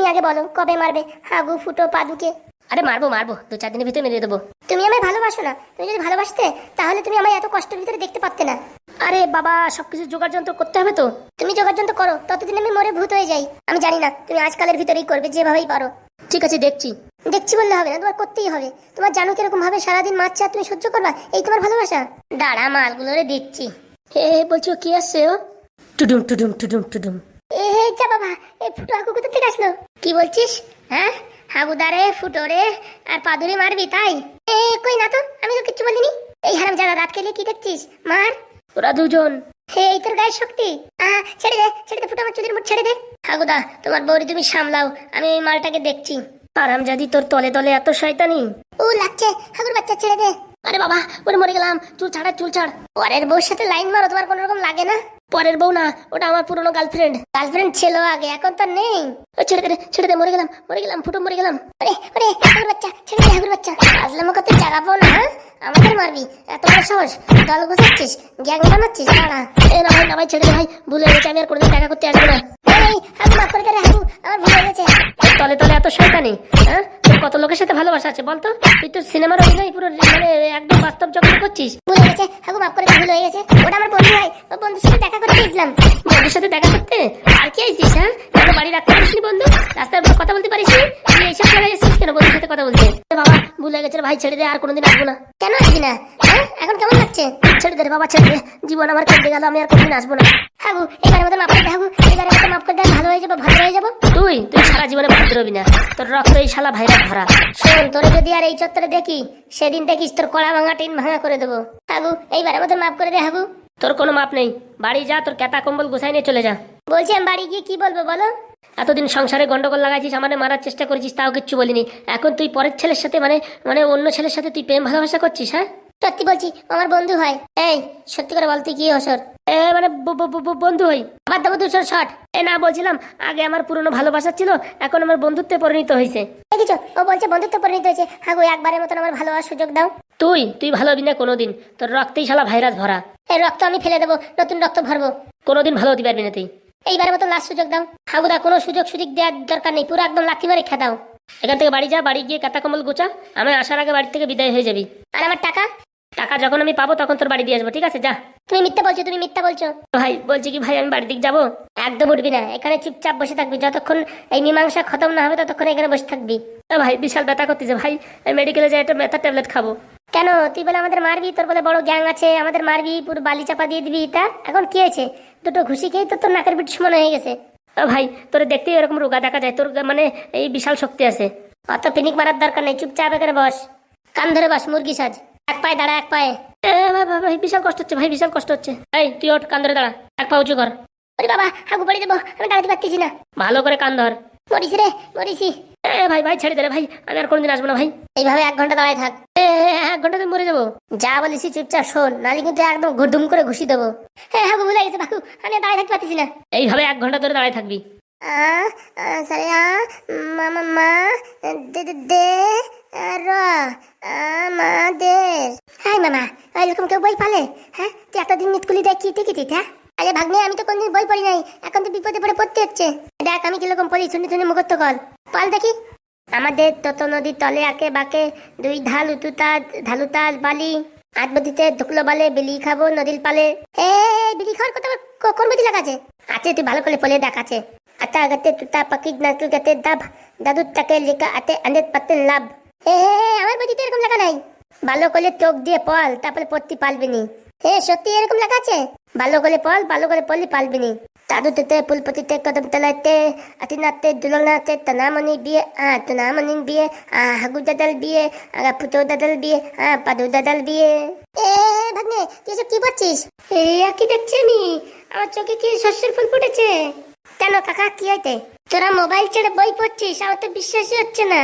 তুমি আগে বলো কবে মারবে? হাগু ফুটো পাদুকে। আরে মারবো মারবো। দু চার দিনের ভিতরে মেরে দেবো। তুমি আমায় ভালোবাসো না। তুমি যদি ভালোবাসতে তাহলে তুমি আমায় এত কষ্টের ভিতরে দেখতে পারতে না। আরে বাবা সবকিছু জোগাড় যন্ত্র করতে হবে তো? তুমি যোগাযোগ করো ততদিন আমি মরে ভূত হয়ে যাই। আমি জানি না তুমি আজকালের ভিতরেই করবে যেভাবেই পারো। ঠিক আছে দেখছি। দেখছি বললে হবে না তোমার করতেই হবে। তোমার জানো কীরকম ভাবে সারাদিন মারছে আর তুমি সহ্য করবা? এই তোমার ভালোবাসা? দাঁড়া মালগুলো রে দিচ্ছি হে বলছি কি আসছে ও? টুডুম টুডুম টুডুম টুডুম। এ যা বাবা এই ফুটো হাকু কোথা থেকে আসলো? কি বলছিস? হ্যাঁ? হাগুদারে ফুটো রে আর পাদুরে মারবি তাই? এ কই না তো আমি তো কিচ্ছু বলিনি। এই হারাম খেলে কি দেখছিস? মার। ওরা দুজন। হে এই তোর গায়ের শক্তি। আহা ছেড়ে দে ছেড়ে দে ফুটো আমার চুদির মুখ ছেড়ে দে। হাগুদা তোমার বৌরি তুমি সামলাও আমি ওই মালটাকে দেখছি। আরাম জাদি তোর তলে তলে এত শয়তানি। ও লাগছে হাগুর বাচ্চা ছেড়ে দে। আরে বাবা ওরে মরে গেলাম চুল ছাড়া চুল ছাড়। পরের বউর সাথে লাইন মারো তোমার কোনো রকম লাগে না? পরের বউ না, ওটা আমার পুরনো গার্লফ্রেন্ড গার্লফ্রেন্ড ছিল আগে, এখন তো নেই। ছেড়ে দে ছেড়ে দে, মরে গেলাম মরে গেলাম, ফুটো মরে গেলাম। ওরে ওরে হাগুর বাচ্চা, ছেড়ে দে হাগুর বাচ্চা। আসলাম কত জাগাবো না হ্যাঁ? আমাদের মারবি, এত বড় সাহস। দল গোছাচ্ছিস গ্যাং বানাচ্ছিস দাঁড়া এ, না, ভাই না, ভাই, ছেড়ে দে, ভাই, ভুলে গেছে, আমি আর কোনোদিন টাকা করতে আসব না। এই হাগু মাফ করে দে আমার ভুল গেছে। তলে তলে এত শয়তানি হ্যাঁ? কত লোকের সাথে ভালোবাসা আছে বলতো? তুই তো সিনেমার অভিনয় পুরো মানে একদম বাস্তব জগতে করছিস। ভুল হয়ে গেছে। হাগু মাফ করে ভুল হয়ে গেছে। ওটা আমার বন্ধু ভাই। ও বন্ধুর সাথে দেখা করতে গেছিলাম। বন্ধুর সাথে দেখা করতে? আর কি আইছিস হ্যাঁ? কেন বাড়ি রাখতে পারিস নি বন্ধু। রাস্তায় কথা বলতে পারিস নি তুই এইসব জায়গায় এসেছিস কেন বন্ধুর সাথে কথা বলতে? বাবা ভুলে গেছে ভাই ছেড়ে দে আর কোনোদিন আসব না। কেন আসবি না? হ্যাঁ? এখন কেমন লাগছে? ছেড়ে দে বাবা ছেড়ে দে। জীবন আমার কেটে গেল আমি আর কোনোদিন আসব না। হাগু এবারে মতো মাফ করে হাগু এবারে মতো মাফ করে দে ভালো হয়ে যাব ভালো হয়ে যাব। তুই তুই সারা জীবনে ভদ্র হবি না। তোর রক্ত এই শালা ভাইরা ভরা। শোন তোরে যদি আর এই চত্বরে দেখি সেদিন দেখিস তোর কড়া ভাঙা টিন ভাঙা করে দেবো। হাগু এইবারে মতো মাফ করে দে হাগু। তোর কোনো মাপ নেই। বাড়ি যা তোর কেতা কম্বল গোছাই নিয়ে চলে যা। বলছি আমি বাড়ি গিয়ে কি বলব বলো? এতদিন সংসারে গন্ডগোল লাগাইছিস আমাদের মারার চেষ্টা করেছিস তাও কিচ্ছু বলিনি। এখন তুই পরের ছেলের সাথে মানে মানে অন্য ছেলের সাথে তুই প্রেম ভালোবাসা করছিস হ্যাঁ? সত্যি বলছি আমার বন্ধু হয়। এই সত্যি করে বল তুই কি হসর এ মানে ব- ব- ব- ব- বন্ধু হই। আবার দেবো দুশো শট এ না বলছিলাম আগে আমার পুরনো ভালোবাসা ছিল এখন আমার বন্ধুত্বে পরিণত হয়েছে দেখিছো ও বলছে বন্ধুত্ব পরিণত হয়েছে হাগু একবারের মতন আমার ভালোবাসার সুযোগ দাও। তুই তুই ভালো হবি না কোনোদিন। তোর রক্তেই শালা ভাইরাস ভরা। এই রক্ত আমি ফেলে দেবো নতুন রক্ত ভরবো। কোনোদিন ভালো হতে পারবি না তুই। এইবারের মতো লাস্ট সুযোগ দাও। হাগুদা কোনো সুযোগ সুযোগ দেওয়ার দরকার নেই। পুরো একদম লাথি মারে খেদাও এখান থেকে বাড়ি যা বাড়ি গিয়ে কাতা কম্বল গোচা আমি আসার আগে বাড়ি থেকে বিদায় হয়ে যাবি। আর আমার টাকা? টাকা যখন আমি পাবো তখন তোর বাড়ি দিয়ে আসব ঠিক আছে? যা। তুমি মিথ্যা বলছো তুমি মিথ্যা বলছো। ভাই বলছি কি ভাই আমি বাড়ির দিকে যাব? একদম উঠবি না। এখানে চুপচাপ বসে থাকবি। যতক্ষণ এই মীমাংসা খতম না হবে ততক্ষণ এখানে বসে থাকবি। ভাই বিশাল ব্যথা করতেছে ভাই। আমি মেডিকেলে যাই একটা ব্যথার ট্যাবলেট খাব। কেন? তুই বলে আমাদের মারবি? তোর বলে বড় গ্যাং আছে আমাদের মারবি পুরো বালি চাপা দিয়ে দিবি তা? এখন কি হয়েছে? দুটো ঘুষি খেয়ে তো তোর নাকের পিঠ সমান হয়ে গেছে। ভাই তোর দেখতেই এরকম রোগা দেখা যায়। তোর মানে এই বিশাল শক্তি আছে। অত পিনিক মারার দরকার নেই। চুপচাপ এখানে বস। কান ধরে বস মুরগি সাজ। এক পায়ে দাঁড়া এক পায়ে। এ ভাই বিশাল কষ্ট হচ্ছে ভাই বিশাল কষ্ট হচ্ছে। এই তুই ওঠ কান ধরে দাঁড়া। এক পা উঁচু কর। ওরে বাবা হাগু পড়ে দেবো আমি দাঁড়াতে পারতেছি না। ভালো করে কান ধর। মরিস রে মরিসি এ ভাই ভাই ছেড়ে দে রে ভাই আমি আর কোনোদিন আসব না ভাই। এইভাবে এক ঘণ্টা দাঁড়ায় থাক। এক ঘণ্টা ঘন্টাতে মরে যাব। যা বলেছি চুপচাপ শোন নালি কিন্তু একদম ঘুরদুম করে ঘুষি দেবো। হ্যাঁ হাগু ভুলে গেছে বাকু আমি দাঁড়ায় থাকতে পারতেছি না। এইভাবে এক ঘণ্টা ধরে দাঁড়ায় থাকবি। আ সরে আ মা দে দে। দে আ, র আ, মা দে হাই মামা এরকম কেউ বই পালে? হ্যাঁ তুই এতদিন নিতকুলি দেখ কি টিকিটি হ্যাঁ আরে ভাগ্নে আমি তো কোনদিন বই পড়ি নাই। এখন তো বিপদে পড়ে পড়তে হচ্ছে। দেখ আমি কীরকম পড়ি শুনে শুনে মুখত্ব কর। পাল দেখি। আমাদের তত নদীর তলে আঁকে বাঁকে দুই ঢাল উতুতা ঢালুতা বালি। আটবদিতে ঢুকলো বালে বিলি খাব নদীর পালে। এ বিলি খাওয়ার কথা কোন বদি লেখা আছে? তুই ভালো করে পড়ে দেখ আছে। আতা গতে তুতা পাকি নাকি গতে দাব। দাদুর তাকে লেখা আতে আন্দের পাতে লাভ। আমার এরকম লেখা নাই। ভালো করে চোখ দিয়ে পল তারপরে পড়তে পারবি নি হে সত্যি এরকম লেখা আছে? ভালো করে পল ভালো করে পড়লে পারবি নি দাদুতে ফুলপতিতে কদম তলাতে আতিনাতে দুলনাতে তনামণি বিয়ে আ তনামণি বিয়ে আ হাগু দাদাল বিয়ে আগা ফুটো দাদাল বিয়ে আ পাদু দাদাল বিয়ে। এ ভাগ্নে তুই সব কি পড়ছিস? এই আর কি দেখছি আমি? আমার চোখে কি শস্যের ফুল ফুটেছে? কেন কাকা কি হইতে? তোরা মোবাইল ছেড়ে বই পড়ছিস আমার তো বিশ্বাসই হচ্ছে না।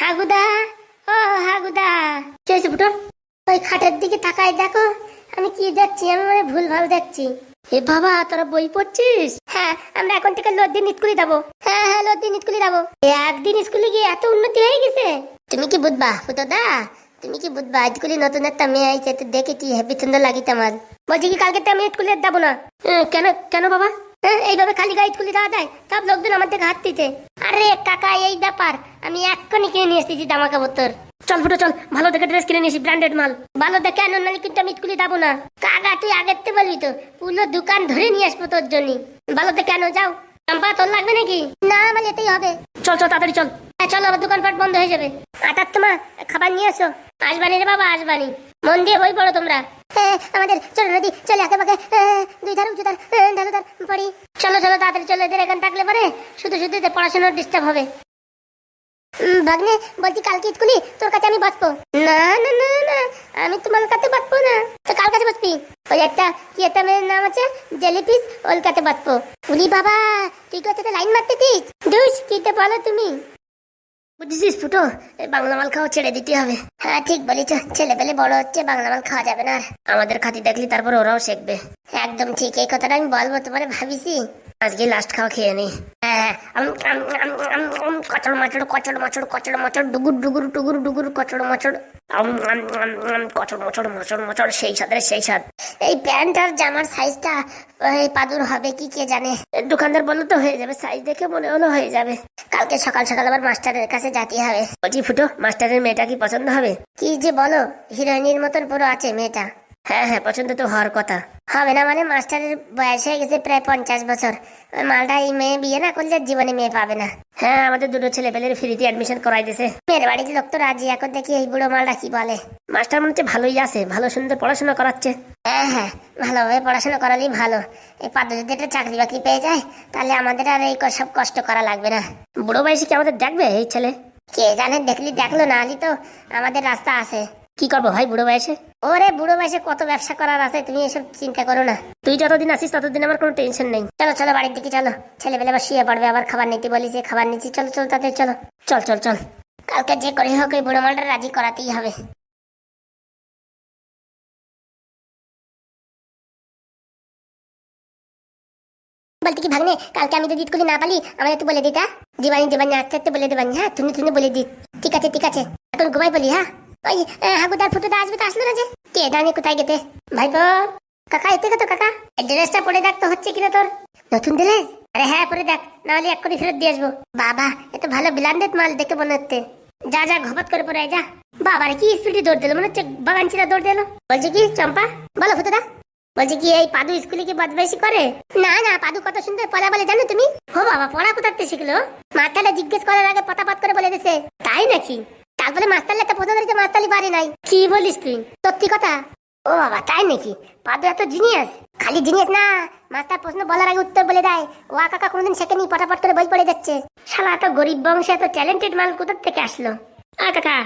হাগুদা ও হাগুদা। কি হয়েছে ফুটো ওই খাটের দিকে তাকাই দেখো আমি কি দেখছি? আমি মানে ভুল ভালো দেখছি। এ বাবা তোরা বই পড়ছিস? হ্যাঁ আমরা এখন থেকে লদ্দিন স্কুলে যাব। হ্যাঁ হ্যাঁ লদ্দিন স্কুলে যাব। একদিন স্কুলে গিয়ে এত উন্নতি হয়ে গেছে? তুমি কি বুঝবা দা তুমি কি বুঝবা স্কুলে নতুন একটা মেয়ে আইছে তো দেখে কি হেবি সুন্দর লাগিত আমার। বলছি কি কালকে তো আমি স্কুলে যাব না? কেন কেন বাবা? হ্যাঁ, এইভাবে খালি গায়ে তুলে দেওয়া যায়? সব লোকজন আমার দিকে হাত দিতে আরে কাকা, এই ব্যাপার। আমি এক্ষুনি কিনে নিয়ে এসেছি জামা কাপড় তোর। চল ফুটো, চল। ভালো দেখে ড্রেস কিনে নিয়েছি ব্র্যান্ডেড মাল। ভালো দেখে আনো, নাহলে কিন্তু আমি স্কুলে যাব না। কাকা, তুই থেকে বলবি তো, পুরো দোকান ধরে নিয়ে আসব তোর জন্য ভালো দেখে আনো, যাও। চম্পা, তোর লাগবে নাকি? না, আমার এতেই হবে। চল চল, তাড়াতাড়ি চল। চলো আমার দোকানপাট বন্ধ হয়ে যাবে। আটার তোমা খাবার নিয়ে এসো। আসবানি রে বাবা আসবানি। মন দিয়ে বই পড়ো তোমরা। হ্যাঁ আমাদের চলো নদী চলে আঁকে পাকে দুই ধার উঁচু ধার হ্যাঁ, ধার পড়ি। চলো চলো তাড়াতাড়ি চলো এদের এখানে থাকলে পরে শুধু শুধু পড়াশোনার ডিস্টার্ব হবে। ভাগ্নে বলছি কালকে স্কুলে তোর কাছে আমি বাঁচবো। না না না না আমি তোমার কাছে বাঁচবো না। তো কার কাছে বসবি ওই একটা কি একটা মেয়ের নাম আছে? জেলিপিস ওর কাছে বসবো উলি বাবা তুই কাছে লাইন মারতেছিস দুস? কিতে বলো তুমি? বুঝেছিস ফুটো? এই বাংলা মাল খাওয়া ছেড়ে দিতে হবে। হ্যাঁ ঠিক বলেছ। ছেলে পেলে বড় হচ্ছে, বাংলা মাল খাওয়া যাবে না আমাদের খাতি দেখলি তারপর ওরাও শিখবে। একদম ঠিক, এই কথাটা আমি বলব তোমার ভাবিছি আজকে লাস্ট খাওয়া খেয়ে নি হ্যাঁ কচড় মাচড় কচড় মাচড় কচড় মাচড় ডুগুর ডুগুর ডুগুর ডুগুর কচড় মাচড় কচড় মচড় মচড় মচড় সেই সাথে সেই সাথ এই প্যান্ট আর জামার সাইজটা, এই পাদুর হবে কি কে জানে। দোকানদার বলল তো হয়ে যাবে, সাইজ দেখে মনে হলো হয়ে যাবে। কালকে সকাল সকাল আবার মাস্টারের কাছে যেতে হবে। বলছি, ফুটো, মাস্টারের মেয়েটা কি পছন্দ হবে? কি যে বলো, হিরোইনির মতন পুরো আছে মেয়েটা। হ্যাঁ হ্যাঁ পছন্দ তো হওয়ার কথা। হবে না মানে মাস্টারের বয়স হয়ে গেছে প্রায় পঞ্চাশ বছর। ওই মালটা এই মেয়ে বিয়ে না করলে জীবনে মেয়ে পাবে না। হ্যাঁ আমাদের দুটো ছেলে পেলের ফ্রিতে অ্যাডমিশন করাই দিয়েছে। মেয়ের বাড়ির লোক তো রাজি, এখন দেখি এই বুড়ো মালটা কি বলে। মাস্টার মনে হচ্ছে ভালোই আছে, ভালো সুন্দর পড়াশোনা করাচ্ছে। হ্যাঁ হ্যাঁ ভালোভাবে পড়াশোনা করালেই ভালো। এই পাদ্য যদি একটা চাকরি বাকরি পেয়ে যায়, তাহলে আমাদের আর এই সব কষ্ট করা লাগবে না। বুড়ো বয়সে কি আমাদের দেখবে এই ছেলে? কে জানে, দেখলি, দেখল, না আলি তো আমাদের রাস্তা আছে। কি করব ভাই বুড়ো বয়সে? ওরে বুড়ো বয়সে কত ব্যবসা করার আছে তুমি এসব চিন্তা করো না। তুই যতদিন আসিস ততদিন আমার কোনো টেনশন নেই। চলো চলো বাড়ির দিকে চলো। ছেলেবেলে আবার শুয়ে পড়বে আবার খাবার নিতে বলি যে খাবার নিচ্ছি। চলো চলো তাতে চলো। চল চল চল। কালকে যে করে হোক ওই বুড়ো মালটা রাজি করাতেই হবে। বলতে কি ভাগ্নে কালকে আমি যদি স্কুলে না পালি আমাদের একটু বলে দিতা? জীবানি জীবানি আস্তে আস্তে বলে দেবানি হ্যাঁ? তুমি তুমি বলে দি। ঠিক আছে ঠিক আছে। এখন ঘুমাই বলি হ্যাঁ? ওই হাগুদার আসবে তো আসলো না যে? কে কোথায় গেতে কাকা, এতে তো কাকা? ড্রেসটা পরে দেখ তো, হচ্ছে কিনা তোর। নতুন আরে হ্যাঁ পরে দেখ, নাহলে ফেরত দিয়ে আসব। বাবা, এত ভালো মাল দেখে মনে হচ্ছে। যা যা, ঘপাত করে পরে যা। বাবার কি স্পিডে দৌড় দিল, মনে হচ্ছে বাগানচিরা দৌড় বলছে কি, চম্পা, বলো ফুটোদা। বলছে কি, এই পাদু স্কুলে কি বদমাইশি করে? না না, পাদু কত সুন্দর পড়া বলে, জানো তুমি? ও বাবা পড়া কোথাতে শিখলো? মাস্টারটা জিজ্ঞেস করার আগে পটাপাত করে বলে দিছে। তাই নাকি? তারপরে মাস্টারলে একটা প্রশ্ন করেছে মাস্টারলি পারে নাই। কি বলিস তুই? সত্যি কথা? ও বাবা, তাই নাকি? পাদু এত জিনিয়াস খালি জিনিয়াস না মাস্টার প্রশ্ন বলার আগে উত্তর বলে দেয়। ও কাকা কোনোদিন শেখেনি পটাপট করে বই পড়ে যাচ্ছে। শালা, এত গরিব বংশে এত ট্যালেন্টেড মাল কোথা থেকে আসলো? আ, কাকা,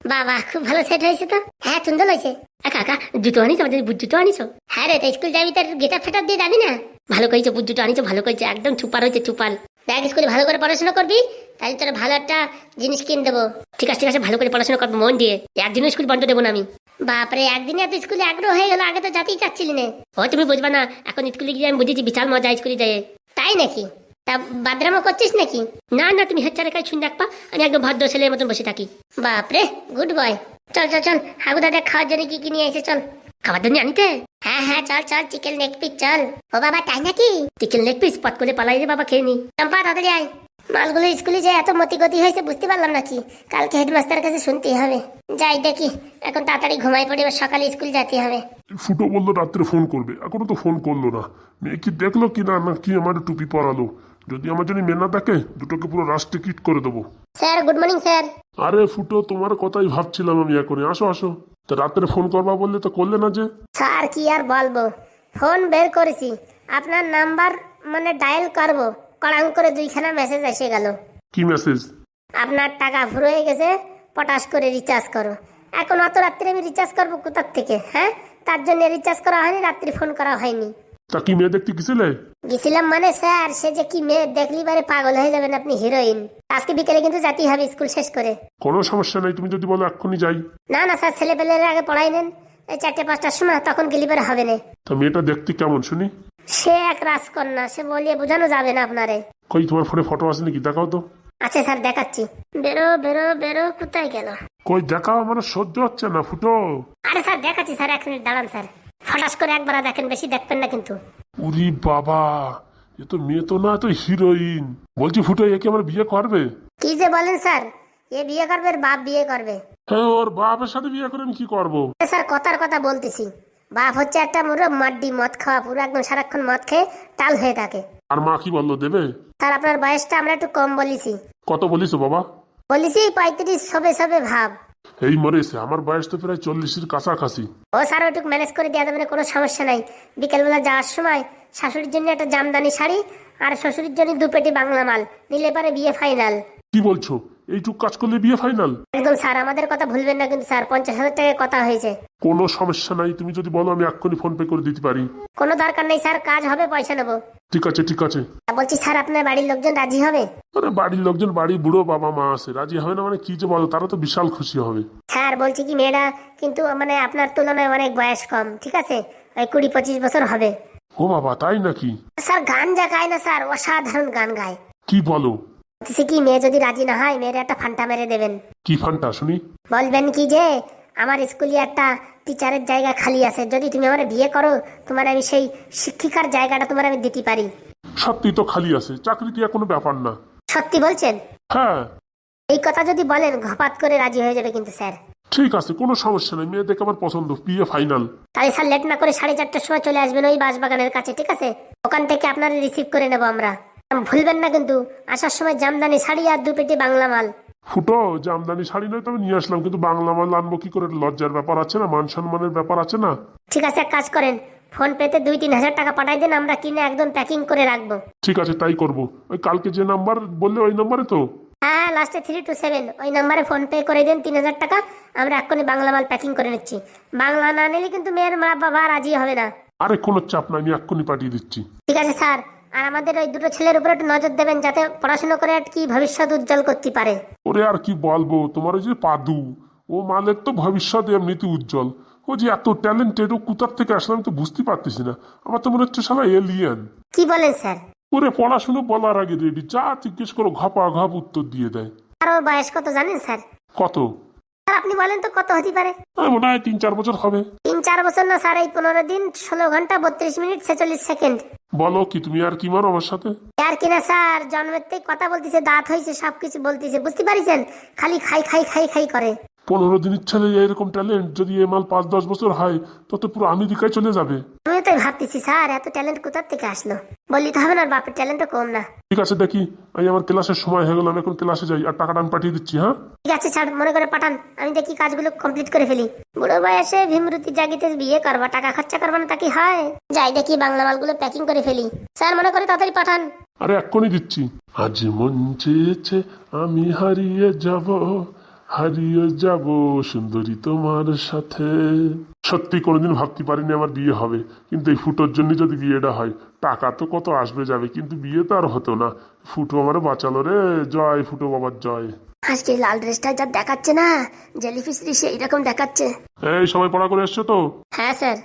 বাবা, খুব ভালো সেট হয়েছে তো? হ্যাঁ সুন্দর হয়েছে। কাকা, জুতো আনিস আমাদের বুট জুতো আনিস হ্যাঁ রে, তো স্কুল যাবি তার গেটার ফেটার দিয়ে যাবি না? ভালো করেছ, বুট জুতো আনিস ভালো করেছ, একদম চুপার হয়েছে চুপার দেখ স্কুলে ভালো করে পড়াশোনা করবি তাহলে তোর ভালো একটা জিনিস কিনে দেবো। ঠিক আছে ঠিক আছে ভালো করে পড়াশোনা করব মন দিয়ে। একদিনও স্কুল বন্ধ দেবো না আমি। বাপরে একদিনে এত স্কুলে আগ্রহ হয়ে গেল আগে তো যাতেই চাচ্ছিলি না। ও তুমি বুঝবা না এখন স্কুলে গিয়ে আমি বুঝেছি বিশাল মজা স্কুলে যায় তাই নাকি? তা বাদরামো করছিস নাকি? না না তুমি হেচ্ছারে কাজ শুনে রাখবা আমি একদম ভদ্র ছেলের মতন বসে থাকি। বাপরে গুড বয় চল চল চল হাগু দাদা খাওয়ার জন্য কি কি নিয়ে এসে চল। খাবার দানি আনিতে? হ্যাঁ হ্যাঁ চল চল চিকেন লেগ পিস চল। ও বাবা তাই নাকি? চিকেন লেগ পিস পট করে পালাই রে বাবা খেয়ে নি। চম্পা তাড়াতাড়ি আয়। মালগুলো স্কুলে যে এত মতি গতি হয়েছে বুঝতে পারলাম নাকি কালকে হেডমাস্টার কাছে শুনতেই হবে। যাই দেখি এখন তাড়াতাড়ি ঘুমাই পড়ে সকালে স্কুল যেতে হবে। ফুটো বলল রাত্রে ফোন করবে এখনও তো ফোন করল না। মেয়ে কি দেখল কি না না কি আমার টুপি পরালো? যদি আমার জন্য মেয়ে না দেখে দুটোকে পুরো রাস্তে কিট করে দেবো। Sir good morning sir. আরে ফুটো তোমার কথাই ভাবছিলাম আমি এখনই। আসো আসো। তা রাত্রে ফোন করবা বললে তো করলে না যে। স্যার কি আর বলব? ফোন বের করেছি। আপনার নাম্বার মানে ডায়াল করব। কড়াং করে দুইখানা মেসেজ এসে গেল। কি মেসেজ আপনার টাকা ফুরো হয়ে গেছে পটাশ করে রিচার্জ করো। এখন অত রাত্রে আমি রিচার্জ করব কোথার থেকে হ্যাঁ? তার জন্য রিচার্জ করা হয়নি রাত্রি ফোন করা হয়নি। তা কি মেয়ে দেখতে গেছিলে? গেছিলাম মানে স্যার সে যে কি মেয়ে দেখলি বারে পাগল হয়ে যাবেন আপনি হিরোইন। আজকে বিকেলে কিন্তু যেতেই হবে স্কুল শেষ করে। কোনো সমস্যা নেই তুমি যদি বলো এক্ষুনি যাই। না না স্যার ছেলে পেলের আগে পড়াই নেন। এই চারটে পাঁচটার সময় তখন গেলিবার হবে না। তা মেয়েটা দেখতে কেমন শুনি? সে এক রাজকন্যা সে বলিয়ে বোঝানো যাবে না আপনারে। কই তোমার ফোনে ফটো আছে নাকি? দেখাও তো। আচ্ছা স্যার দেখাচ্ছি। বেরো বেরো বেরো কোথায় গেল? কই দেখাও মানে সহ্য হচ্ছে না ফুটো। আরে স্যার দেখাচ্ছি স্যার এক মিনিট দাঁড়ান স্যার। ফটাস করে একবার দেখেন বেশি দেখবেন না কিন্তু। উরি বাবা এ তো মেয়ে তো না তো হিরোইন। বলছি ফুটো একে আমার বিয়ে করবে? কি যে বলেন স্যার এ বিয়ে করবে এর বাপ বিয়ে করবে। হ্যাঁ ওর বাপের সাথে বিয়ে করে আমি কি করব? স্যার কথার কথা বলতেছি। বাপ হচ্ছে একটা মুরো মাড্ডি মদ খাওয়া পুরো একদম সারাক্ষণ মদ খেয়ে টাল হয়ে থাকে। আর মা কি বলল দেবে? স্যার আপনার বয়সটা আমরা একটু কম বলিছি। কত বলিস বাবা? বলিছি পঁয়ত্রিশ সবে সবে ভাব। এই মরেছে আমার বয়স তো প্রায় চল্লিশের কাছাকাছি। ও স্যার ওইটুকু ম্যানেজ করে দেওয়া যাবে না কোনো সমস্যা নাই। বিকেলবেলা যাওয়ার সময় শাশুড়ির জন্য একটা জামদানি শাড়ি আর শ্বশুরের জন্য দুপেটি বাংলা মাল নিলে পারে বিয়ে ফাইনাল। কি বলছো? এইটুক কাজ করলে বিয়ে ফাইনাল একদম স্যার আমাদের কথা ভুলবেন না কিন্তু স্যার পঞ্চাশ হাজার টাকায় কথা হয়েছে। কোনো সমস্যা নাই তুমি যদি বলো আমি এক্ষুনি ফোন পে করে দিতে পারি। কোনো দরকার নেই স্যার কাজ হবে পয়সা নেব। ঠিক আছে ঠিক আছে। বলছি স্যার আপনার বাড়ির লোকজন রাজি হবে? আরে বাড়ির লোকজন বাড়ি বুড়ো বাবা মা আছে রাজি হবে না মানে কি যে বলো তারা তো বিশাল খুশি হবে। স্যার বলছি কি মেয়েরা কিন্তু মানে আপনার তুলনায় অনেক বয়স কম ঠিক আছে? ওই কুড়ি পঁচিশ বছর হবে। ও বাবা তাই নাকি? স্যার গান যা গায় না স্যার অসাধারণ গান গায়। কি বলো? বলতেছি কি মেয়ে যদি রাজি না হয় মেয়ের একটা ফান্টা মেরে দেবেন। কি ফানটা শুনি? বলবেন কি যে আমার স্কুলে একটা টিচারের জায়গা খালি আছে যদি তুমি আমার বিয়ে করো তোমার আমি সেই শিক্ষিকার জায়গাটা তোমার আমি দিতে পারি। সত্যি তো খালি আছে চাকরি কি কোনো ব্যাপার না। সত্যি বলছেন? হ্যাঁ। এই কথা যদি বলেন ঘপাত করে রাজি হয়ে যাবে কিন্তু স্যার। ঠিক আছে কোনো সমস্যা নেই মেয়ে দেখে আমার পছন্দ বিয়ে ফাইনাল। তাহলে স্যার লেট না করে সাড়ে চারটার সময় চলে আসবেন ওই বাসবাগানের কাছে ঠিক আছে? ওখান থেকে আপনারা রিসিভ করে নেব আমরা। ভুলবেন না কিন্তু। আসার সময় জামদানি শাড়ি আর দু পেটি বাংলা মাল। ফুটো জামদানি শাড়ি নয় তবে নিয়ে আসলাম কিন্তু বাংলা মাল আনব কি করে? লজ্জার ব্যাপার আছে না? মান সম্মানের ব্যাপার আছে না? ঠিক আছে এক কাজ করেন। ফোন পেতে দুই তিন হাজার টাকা পাঠাই দেন আমরা কিনে একদম প্যাকিং করে রাখব। ঠিক আছে তাই করব। ওই কালকে যে নাম্বার বললে ওই নাম্বারে তো? হ্যাঁ লাস্টে থ্রি টু সেভেন ওই নাম্বারে ফোন পে করে দেন তিন হাজার টাকা আমরা এক্ষুনি বাংলা মাল প্যাকিং করে নিচ্ছি। বাংলা না নিলে কিন্তু মেয়ের মা বাবা রাজি হবে না। আরে কোনো চাপ নাই আমি এক্ষুনি পাঠিয়ে দিচ্ছি। ঠিক আছে স্যার। আর আমাদের ওই দুটো ছেলের উপরে একটু নজর দেবেন যাতে পড়াশোনা করে আর কি ভবিষ্যৎ উজ্জ্বল করতে পারে। ওরে আর কি বলব তোমার ওই যে পাদু ও মালের তো ভবিষ্যৎ এমনিতে উজ্জ্বল। ও যে এত ট্যালেন্টেড ও কুতার থেকে আসলে আমি তো বুঝতে পারতেছি না। আমার তো মনে হচ্ছে সালা এলিয়ান কি বলেন স্যার? ওরে পড়াশুনো বলার আগে রেডি যা জিজ্ঞেস করো ঘপা ঘপ উত্তর দিয়ে দেয়। আর বয়স কত জানেন স্যার? কত? আপনি বলেন তো কত হতে পারে? মনে হয় তিন চার বছর হবে। তিন চার বছর না স্যার এই পনেরো দিন ষোলো ঘণ্টা বত্রিশ মিনিট ছেচল্লিশ সেকেন্ড। বলো কি তুমি আর কি মারো আমার সাথে? আর কিনা স্যার জন্মের থেকে কথা বলতেছে দাঁত হয়েছে সবকিছু বলতেছে বুঝতে পারিছেন? খালি খাই খাই খাই খাই করে। পনেরো দিনের ছেলে এরকম ট্যালেন্ট যদি এ মাল পাঁচ দশ বছর হয় তত পুরো আমেরিকায় চলে যাবে। আমিও তাই ভাবতেছি স্যার এত ট্যালেন্ট কোথার থেকে আসলো? বললি তো হবে না বাপের ট্যালেন্টও কম না। ঠিক আছে দেখি। আমি আমার ক্লাসের সময় হয়ে গেল আমি এখন ক্লাসে যাই আর টাকাটা আমি পাঠিয়ে দিচ্ছি হ্যাঁ? ঠিক আছে স্যার মনে করে পাঠান। আমি দেখি কাজগুলো কমপ্লিট করে ফেলি। বুড়ো বয়সে ভীমরুতি জাগিতে বিয়ে করবা টাকা খরচা করবা না তা কি হয়? যাই দেখি বাংলা মালগুলো প্যাকিং করে ফেলি। স্যার মনে করে তাড়াতাড়ি পাঠান। আরে এক্ষুনি দিচ্ছি। আজ মন চেয়েছে আমি হারিয়ে যাব। হারিয়ে যাব সুন্দরী তোমার সাথে। সত্যি কোনোদিন ভাবতে পারিনি আমার বিয়ে হবে কিন্তু এই ফুটোর জন্য যদি বিয়েটা হয় টাকা তো কত আসবে যাবে কিন্তু বিয়ে তো আর হতো না। ফুটো আমার বাঁচালো রে জয় ফুটো বাবার জয়। আজকে লাল ড্রেসটা যা দেখাচ্ছে না জেলিফিস সেই রকম দেখাচ্ছে। এই সবাই পড়া করে এসছো তো? হ্যাঁ স্যার।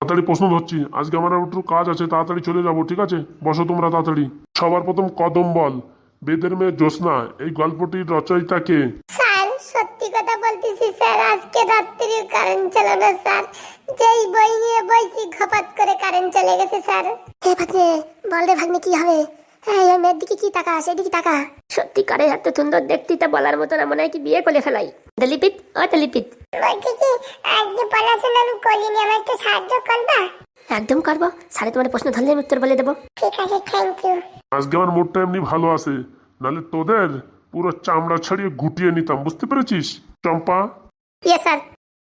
তাড়াতাড়ি প্রশ্ন ধরছি আজকে আমার একটু কাজ আছে তাড়াতাড়ি চলে যাব ঠিক আছে? বসো তোমরা তাড়াতাড়ি। সবার প্রথম কদম বল বেদের মেয়ে জ্যোৎস্না এই গল্পটির রচয়িতাকে স্যার সত্যি কথা বলতেছি স্যার। আজকে রাত্রি কারেন্ট ছিল না স্যার। যেই বই নিয়ে বইছি ঘপাত করে কারেন্ট চলে গেছে স্যার। হে ভাগ্নে বল রে ভাগ্নে কি হবে? হ্যাঁ ওই মেয়ের দিকে কি টাকা সেদিকে টাকা সত্যি করে এত সুন্দর দেখতে তা বলার মতো না মনে হয় কি বিয়ে করে ফেলাই। দিলীপিত ও দিলীপিত। বলছি কি আজকে পড়াশোনা আমি করিনি আমার একটু সাহায্য করবা? একদম করব। সাড়ে তোমার প্রশ্ন ধরলে আমি উত্তর বলে দেবো। ঠিক আছে থ্যাংক ইউ আজকে আমার মুডটা এমনি ভালো আছে। নাহলে তোদের পুরো চামড়া ছাড়িয়ে গুটিয়ে নিতাম বুঝতে পেরেছিস? চম্পা? ইয়ে স্যার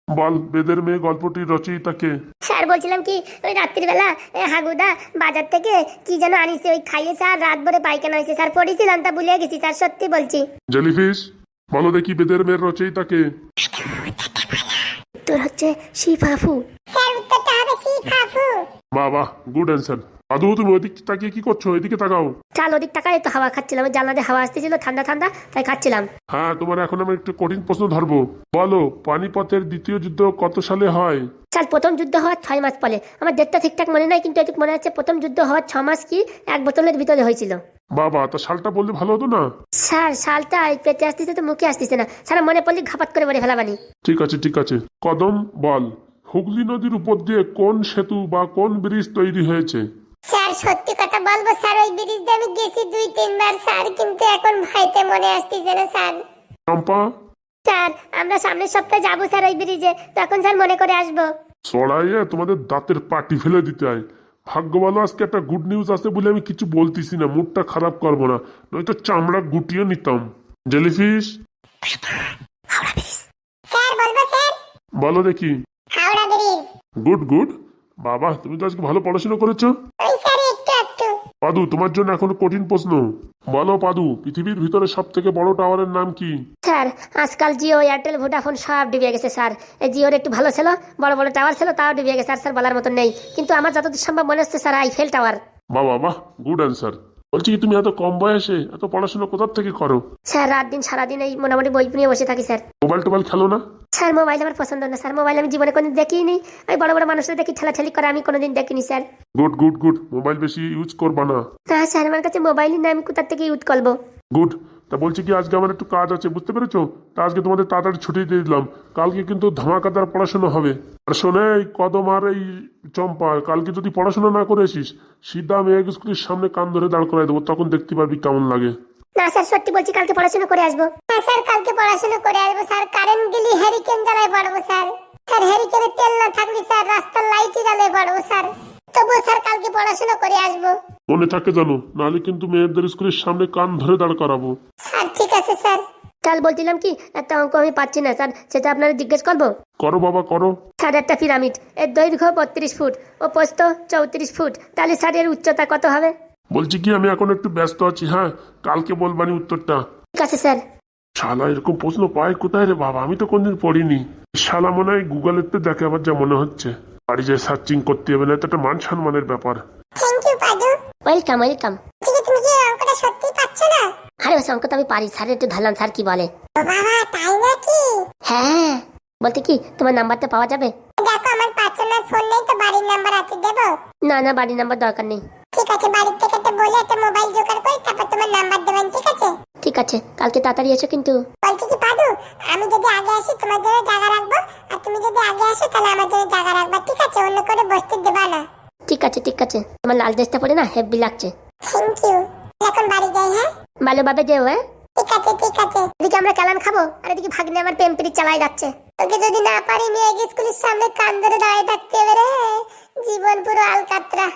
বল বেদের মেয়ে গল্পটির রচয়িতাকে স্যার বলছিলাম কি ওই রাত্রিবেলা এ, হাগুদা বাজার থেকে কি যেন আনিছে ওই খাইয়ে স্যার রাত ভরে পায়খানা হয়েছে। স্যার পড়েছিলাম তা ভুলে গেছি স্যার সত্যি বলছি। জেলিফিশ বলো দেখি বেদের মেয়ের রচয়িতাকে তোর হচ্ছে শিফাফু। স্যার উত্তরটা হবে শিফাফু। বাহ বাহ গুড অ্যান্সার আদৌ তুমি ওইদিক তাকিয়ে কি করছ? ওইদিকে তাকাও। চাল ওদিক টাকায় তো হাওয়া খাচ্ছিলাম। জানলা দিয়ে হাওয়া আসতেছিল ঠান্ডা ঠান্ডা তাই খাচ্ছিলাম। হ্যাঁ তোমার এখন আমি একটু কঠিন প্রশ্ন ধরবো। বলো পানিপথের দ্বিতীয় যুদ্ধ কত সালে হয়? চাল প্রথম যুদ্ধ হওয়ার ছয় মাস পরে। আমার ডেটটা ঠিকঠাক মনে নাই কিন্তু এটুকু মনে হচ্ছে প্রথম যুদ্ধ হওয়ার ছ মাস কি এক বোতলের ভিতরে হয়েছিল। বাবা তা সালটা বললে ভালো হতো না? স্যার সালটা এই পেটে আসতেছে তো মুখে আসতেছে না। স্যার মনে পড়লে ঘাপাত করে বলে ফেলাবানি। ঠিক আছে ঠিক আছে। কদম বল। হুগলি নদীর উপর দিয়ে কোন সেতু বা কোন ব্রিজ তৈরি হয়েছে? স্যার সত্যি কথা বলব স্যার ওই ব্রিজ আমি গেছি দুই তিনবার। স্যার কিন্তু এখন ভাইতে মনে আসতেছে না স্যার। চম্পা স্যার আমরা সামনের সপ্তাহে যাব স্যার ওই ব্রিজে। তখন স্যার মনে করে আসব। চড়াইয়ে তোমাদের দাঁতের পাটি ফেলে দিতে হয়। ভাগ্য ভালো আজকে একটা গুড নিউজ আছে বলে আমি কিছু বলতেছি না মুডটা খারাপ করব না। নয়তো চামড়া গুটিয়ে নিতাম। জেলিফিশ? স্যার বলব স্যার। বলো দেখি। হাওড়া ব্রিজ। Good good. বাবা তুমি তো আজকে ভালো পড়াশোনা করেছ? ওই স্যার একটু একটু। পাদু তোমার জন্য এখন কঠিন প্রশ্ন। বলো পাদু পৃথিবীর ভিতরে সব থেকে বড় টাওয়ারের নাম কি? স্যার আজকাল জিও এয়ারটেল ভোডাফোন সব ডুবে গেছে স্যার। এই জিওর একটু ভালো ছিল বড় বড় টাওয়ার ছিল তাও ডুবে গেছে আর স্যার বলার মতন নেই। কিন্তু আমার যতদূর সম্ভব মনে হচ্ছে স্যার আইফেল টাওয়ার। বাবা বাহ গুড অ্যান্সার। বলছি কি তুমি এত কম বয়সে এত পড়াশোনা কোথার থেকে করো? স্যার রাত দিন সারাদিন এই মোটামুটি বই নিয়ে বসে থাকি স্যার। মোবাইল টোবাইল খেলো না? স্যার মোবাইল আমার পছন্দ না স্যার। মোবাইল আমি জীবনে কোনোদিন দেখিনি। আমি বড় বড় মানুষদের দেখি ঠেলাঠেলি করে আমি কোনোদিন দেখিনি sir. Good good good. Mobile বেশি ইউজ করবা না। না স্যার আমার কাছে মোবাইলই না আমি কোথার থেকে ইউজ করব? গুড। তা বলছি কি আজকে আমার একটু কাজ আছে বুঝতে পেরেছ? তা আজকে তোমাদের তাড়াতাড়ি ছুটি দিয়ে দিলাম। কালকে কিন্তু ধামাকাদার পড়াশোনা হবে। আর শোনে এই কদম আর এই চম্পা কালকে যদি পড়াশোনা না করে আসিস সিধা মেয়ে স্কুলের সামনে কান ধরে দাঁড় করাই দেবো তখন দেখতে পারবি কেমন লাগে। না স্যার সত্যি বলছি কালকে পড়াশোনা করে আসব। হ্যাঁ স্যার কালকে পড়াশোনা করে আসব স্যার। কারেন্ট গেলে হ্যারিকেন জ্বালায় পড়ব স্যার। স্যার হ্যারিকেনে তেল না থাকলে স্যার রাস্তার লাইটই জ্বালায় পড়ব স্যার। তবুও স্যার কালকে পড়াশোনা করে আসব। মনে থাকে জানো নাহলে কিন্তু মেয়েদের স্কুলের সামনে কান ধরে দাঁড় করাবো। স্যার ঠিক আছে স্যার। কাল বলছিলাম কি একটা অঙ্ক আমি পাচ্ছি না স্যার সেটা আপনারা জিজ্ঞেস করব? করো বাবা করো। স্যার একটা পিরামিড এর দৈর্ঘ্য বত্রিশ ফুট ও প্রস্থ চৌত্রিশ ফুট তাহলে স্যার এর উচ্চতা কত হবে? বলছি কি আমি এখন একটু ব্যস্ত আছি হ্যাঁ? কালকে বলবানি উত্তরটা। ঠিক আছে স্যার। শালা এরকম প্রশ্ন পায় কোথায় রে বাবা? আমি তো কোনদিন পড়িনি। শালা মনে হয় গুগলের তো দেখে আবার যা মনে হচ্ছে। বাড়ি যে সার্চিং করতে হবে না এটা একটা মান সম্মানের ব্যাপার। থ্যাংক ইউ পাদু। ওয়েলকাম ওয়েলকাম ঠিক আছে তুমি কি অঙ্কটা সত্যি পাচ্ছ না? আরে ওই অঙ্ক তো আমি পারি। স্যার একটু ধরলাম স্যার কি বলে? বাবা তাই নাকি? হ্যাঁ। বলতে কি তোমার নাম্বারটা পাওয়া যাবে? দেখো আমার পার্সোনাল ফোন নেই তো বাড়ির নাম্বার আছে দেবো? না না বাড়ির নাম্বার দরকার নেই। ঠিক আছে বাড়ির থেকে তো বলে একটা মোবাইল জোগাড় করে তারপর তোমার নাম্বার দেবেন ঠিক আছে? ঠিক আছে কালকে তাড়াতাড়ি এসো কিন্তু। বলছি কি পাদু আমি যদি আগে আসি তোমার জন্য জায়গা রাখব? আর তুমি যদি আগে আসো তাহলে আমার জন্য জায়গা রাখবা ঠিক আছে? অন্য করে বসতে দেবা না। ঠিক আছে ঠিক আছে। তোমার লাল ড্রেসটা পরে না হেভি লাগছে। Thank you. এখন বাড়ি যাই হ্যাঁ? ভালোভাবে যেও হ্যাঁ? আছে, ঠিক আছে। এদিকে আমরা কেলান খাব, আর এদিকে ভাগ্নে আমার পেম্পিরি চালাই যাচ্ছে। তোকে যদি না পারি মেয়ে স্কুলের সামনে কান ধরে দাঁড়িয়ে থাকতে হবে রে। জীবন পুরো আলকাতরা।